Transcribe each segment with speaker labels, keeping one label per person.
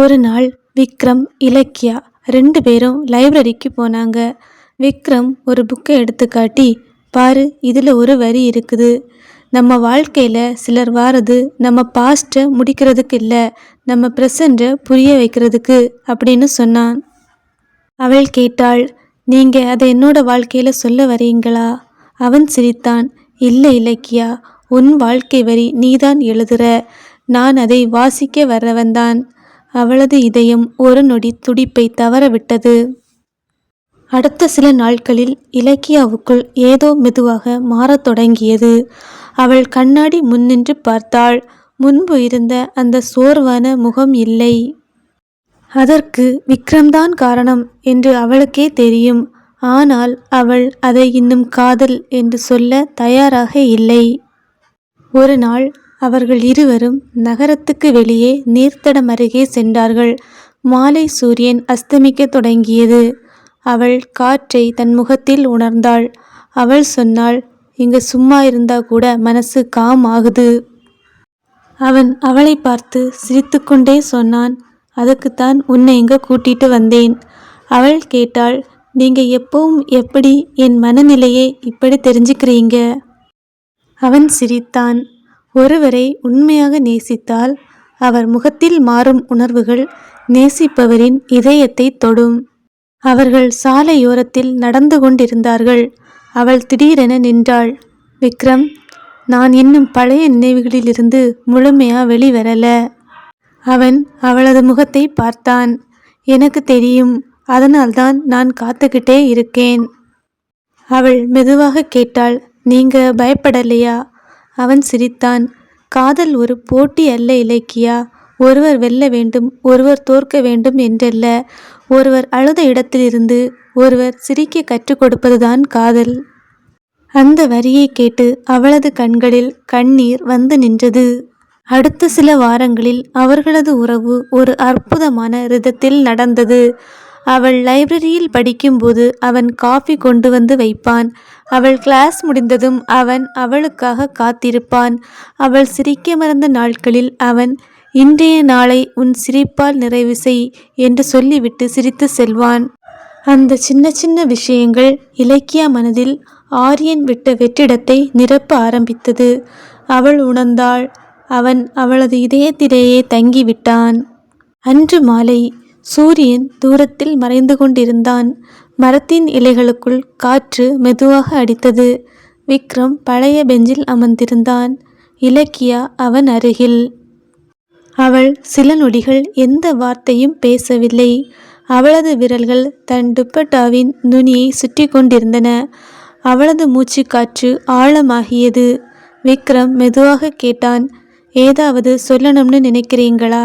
Speaker 1: ஒரு நாள் விக்ரம் இலக்கியா ரெண்டு பேரும் லைப்ரரிக்கு போனாங்க. விக்ரம் ஒரு புக்கை எடுத்து காட்டி பாரு இதில் ஒரு வரி இருக்குது. நம்ம வாழ்க்கையில் சிலர் வாரது நம்ம பாஸ்ட்டை முடிக்கிறதுக்கு இல்லை நம்ம ப்ரெசண்ட்டை புரிய வைக்கிறதுக்கு அப்படின்னு சொன்னான். அவள் கேட்டாள் நீங்கள் அதை என்னோட வாழ்க்கையில் சொல்ல வரீங்களா? அவன் சிரித்தான் இல்லை இலக்கியா உன் வாழ்க்கை வரி நீதான் எழுதுற. நான் அதை வாசிக்க வரவன்தான் அவளது இதயம் ஒரு நொடி துடிப்பை தவறவிட்டது. அடுத்த சில நாட்களில் இலக்கியாவுக்குள் ஏதோ மெதுவாக மாறத் தொடங்கியது. அவள் கண்ணாடி முன்னின்று பார்த்தாள். முன்பு இருந்த அந்த சோர்வான முகம் இல்லை. அதற்கு விக்ரம்தான் காரணம் என்று அவளுக்கே தெரியும். ஆனால் அவள் அதை இன்னும் காதல் என்று சொல்ல தயாராக இல்லை. ஒரு நாள் அவர்கள் இருவரும் நகரத்துக்கு வெளியே நீர்த்தடம் அருகே சென்றார்கள். மாலை சூரியன் அஸ்தமிக்கத் தொடங்கியது. அவள் காற்றை தன் முகத்தில் உணர்ந்தாள். அவள் சொன்னாள் இங்க சும்மா இருந்தா கூட மனசு காம் ஆகுது அவன் அவளை பார்த்து சிரித்துக்கொண்டே சொன்னான் அதுக்குத்தான் உன்னை இங்க கூட்டிட்டு வந்தேன். அவள் கேட்டாள் நீங்க எப்பவும் எப்படி என் மனநிலையை இப்படி தெரிஞ்சுக்கிறீங்க? அவன் சிரித்தான் ஒருவரை உண்மையாக நேசித்தால் அவர் முகத்தில் மாறும் உணர்வுகள் நேசிப்பவரின் இதயத்தை தொடும். அவர்கள் சாலையோரத்தில் நடந்து கொண்டிருந்தார்கள். அவள் திடீரென நின்றாள். விக்ரம் நான் இன்னும் பழைய நினைவுகளிலிருந்து முழுமையா வெளிவரல. அவன் அவளது முகத்தை பார்த்தான். எனக்கு தெரியும் அதனால்தான் நான் காத்துக்கிட்டே இருக்கேன். அவள் மெதுவாக கேட்டாள். நீங்க பயப்படலையா? அவன் சிரித்தான். காதல் ஒரு போட்டி அல்ல இலக்கியா. ஒருவர் வெல்ல வேண்டும் ஒருவர் தோற்க வேண்டும் என்றல்ல. ஒருவர் அழுத இடத்திலிருந்து ஒருவர் சிரிக்க கற்றுக் கொடுப்பதுதான் காதல். அந்த வரியை கேட்டு அவளது கண்களில் கண்ணீர் வந்து நின்றது. அடுத்த சில வாரங்களில் அவர்களது உறவு ஒரு அற்புதமான ரிதத்தில் நடந்தது. அவள் லைப்ரரியில் படிக்கும்போது அவன் காஃபி கொண்டு வந்து வைப்பான். அவள் கிளாஸ் முடிந்ததும் அவன் அவளுக்காக காத்திருப்பான். அவள் சிரிக்க மறந்த நாட்களில் அவன் இன்றைய நாளை உன் சிரிப்பால் நிறைவு செய் என்று சொல்லிவிட்டு சிரித்து செல்வான். அந்த சின்ன சின்ன விஷயங்கள் இலக்கிய மனதில் ஆரியன் விட்ட வெற்றிடத்தை நிரப்ப ஆரம்பித்தது. அவள் உணர்ந்தாள் அவன் அவளது இதயத்திலேயே தங்கிவிட்டான். அன்று மாலை சூரியன் தூரத்தில் மறைந்து கொண்டிருந்தான். மரத்தின் இலைகளுக்குள் காற்று மெதுவாக அடித்தது. விக்ரம் பழைய பெஞ்சில் அமர்ந்திருந்தான். இலக்கியா அவன் அருகில். அவள் சில நொடிகள் எந்த வார்த்தையும் பேசவில்லை. அவளது விரல்கள் தன் துப்பட்டாவின் நுனியை சுற்றி கொண்டிருந்தன. அவளது மூச்சு காற்று ஆழமாகியது. விக்ரம் மெதுவாக கேட்டான் ஏதாவது சொல்லணும்னு நினைக்கிறீங்களா?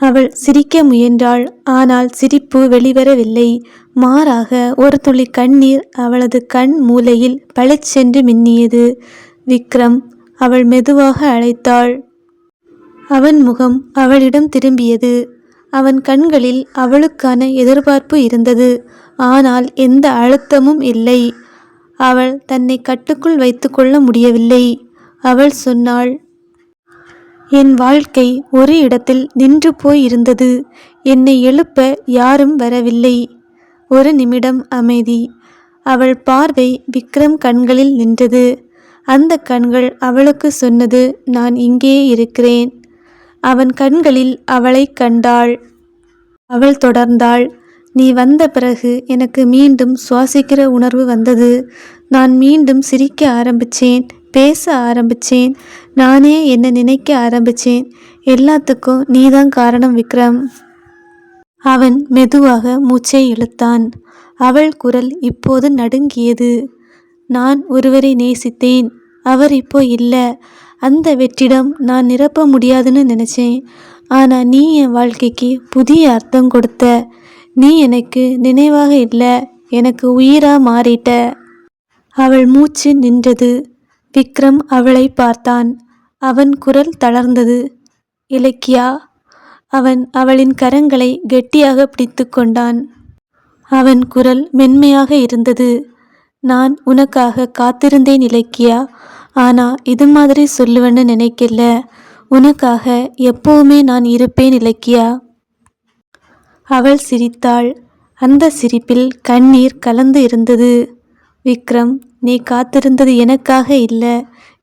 Speaker 1: அவள் சிரிக்க முயன்றாள். ஆனால் சிரிப்பு வெளிவரவில்லை. மாறாக ஒரு துளி கண்ணீர் அவளது கண் மூலையில் பளிச்சென்று மின்னியது. விக்ரம் அவள் மெதுவாக அழைத்தாள். அவன் முகம் அவளிடம் திரும்பியது. அவன் கண்களில் அவளுக்கான எதிர்பார்ப்பு இருந்தது. ஆனால் எந்த அழுத்தமும் இல்லை. அவள் தன்னை கட்டுக்குள் வைத்துக்கொள்ள முடியவில்லை. அவள் சொன்னாள் என் வாழ்க்கை ஒரு இடத்தில் நின்று போயிருந்தது. என்னை எழுப்ப யாரும் வரவில்லை. ஒரு நிமிடம் அமைதி. அவள் பார்வை விக்ரம் கண்களில் நின்றது. அந்த கண்கள் அவளுக்கு சொன்னது நான் இங்கே இருக்கிறேன். அவன் கண்களில் அவளை கண்டாள். அவள் தொடர்ந்தாள் நீ வந்த பிறகு எனக்கு மீண்டும் சுவாசிக்கிற உணர்வு வந்தது. நான் மீண்டும் சிரிக்க ஆரம்பிச்சேன். பேச ஆரம்பித்தேன் நானே என்னை நினைக்க ஆரம்பித்தேன் எல்லாத்துக்கும் நீதான் காரணம் விக்ரம். அவன் மெதுவாக மூச்சை இழுத்தான். அவள் குரல் இப்போது நடுங்கியது. நான் ஒருவரை நேசித்தேன். அவர் இப்போ இல்லை. அந்த வெற்றிடம் நான் நிரப்ப முடியாதுன்னு நினச்சேன். ஆனால் நீ என் வாழ்க்கைக்கு புதிய அர்த்தம் கொடுத்த. நீ எனக்கு நினைவாக இல்லை. எனக்கு உயிராக மாறிட்ட. அவள் மூச்சு நின்றது. விக்ரம் அவளை பார்த்தான். அவன் குரல் தளர்ந்தது. இலக்கியா அவன் அவளின் கரங்களை கெட்டியாக பிடித்து கொண்டான். அவன் குரல் மென்மையாக இருந்தது. நான் உனக்காக காத்திருந்தேன் இலக்கியா. ஆனா இது மாதிரி சொல்லுவேன்னு நினைக்கல. உனக்காக எப்பவுமே நான் இருப்பேன் இலக்கியா அவள் சிரித்தாள். அந்த சிரிப்பில் கண்ணீர் கலந்து இருந்தது. விக்ரம் நீ காத்திருந்தது எனக்காக இல்லை.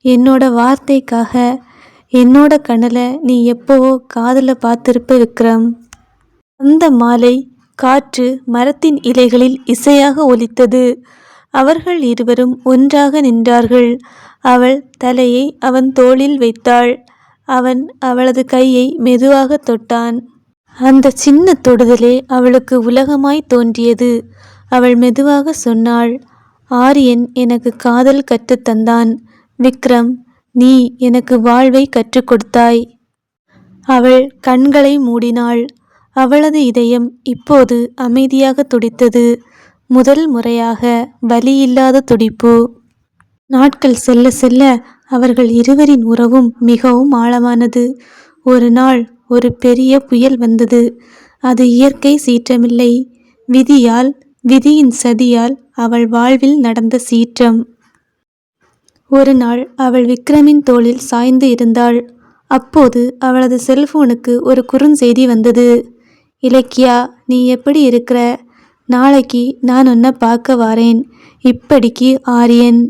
Speaker 1: என்னோட வார்த்தைக்காக. என்னோட கண்ணில் நீ எப்போவோ காதில் பார்த்திருப்ப விக்ரம். அந்த மாலை காற்று மரத்தின் இலைகளில் இசையாக ஒலித்தது. அவர்கள் இருவரும் ஒன்றாக நின்றார்கள். அவள் தலையை அவன் தோளில் வைத்தாள். அவன் அவளது கையை மெதுவாக தொட்டான். அந்த சின்ன தொடுதலே அவளுக்கு உலகமாய் தோன்றியது. அவள் மெதுவாக சொன்னாள் ஆரியன் எனக்கு காதல் கற்றுத் தந்தான். விக்ரம் நீ எனக்கு வாழ்வை கற்றுக் கொடுத்தாய். அவள் கண்களை மூடினாள். அவளது இதயம் இப்போது அமைதியாக துடித்தது. முதல் முறையாக வலியில்லாத துடிப்பு. நாட்கள் செல்ல செல்ல அவர்கள் இருவரின் உறவும் மிகவும் ஆழமானது. ஒரு நாள் ஒரு பெரிய புயல் வந்தது. அது இயற்கை சீற்றமில்லை. விதியால் விதியின் சதியால் அவள் வாழ்வில் நடந்த சீற்றம். ஒரு நாள் அவள் விக்ரமின் தோளில் சாய்ந்து இருந்தாள். அப்போது அவளது செல்போனுக்கு ஒரு குறுஞ்செய்தி வந்தது. இலக்கியா நீ எப்படி இருக்கிற? நாளைக்கு நான் உன்னை பார்க்க வாரேன். இப்படிக்கு ஆரியன்.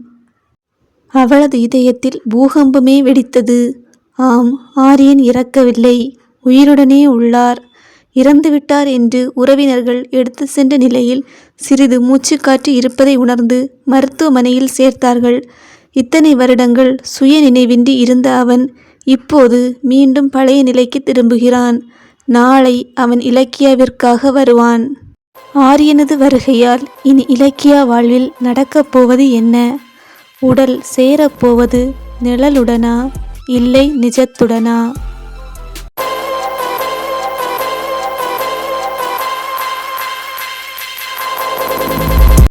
Speaker 1: அவளது இதயத்தில் பூகம்பமே வெடித்தது. ஆம் ஆரியன் இறக்கவில்லை. உயிருடனே உள்ளார். இறந்துவிட்டார் என்று உறவினர்கள் எடுத்து சென்ற நிலையில் சிறிது மூச்சுக்காற்று இருப்பதை உணர்ந்து மருத்துவமனையில் சேர்த்தார்கள். இத்தனை வருடங்கள் சுய நினைவின்றி இருந்த அவன் இப்போது மீண்டும் பழைய நிலைக்கு திரும்புகிறான். நாளை அவன் இலக்கியாவிற்காக வருவான். ஆரியனது வருகையால் இனி இலக்கியா வாழ்வில் நடக்கப் போவது என்ன? உடல் சேரப்போவது நிழலுடனா? இல்லை நிஜத்துடனா?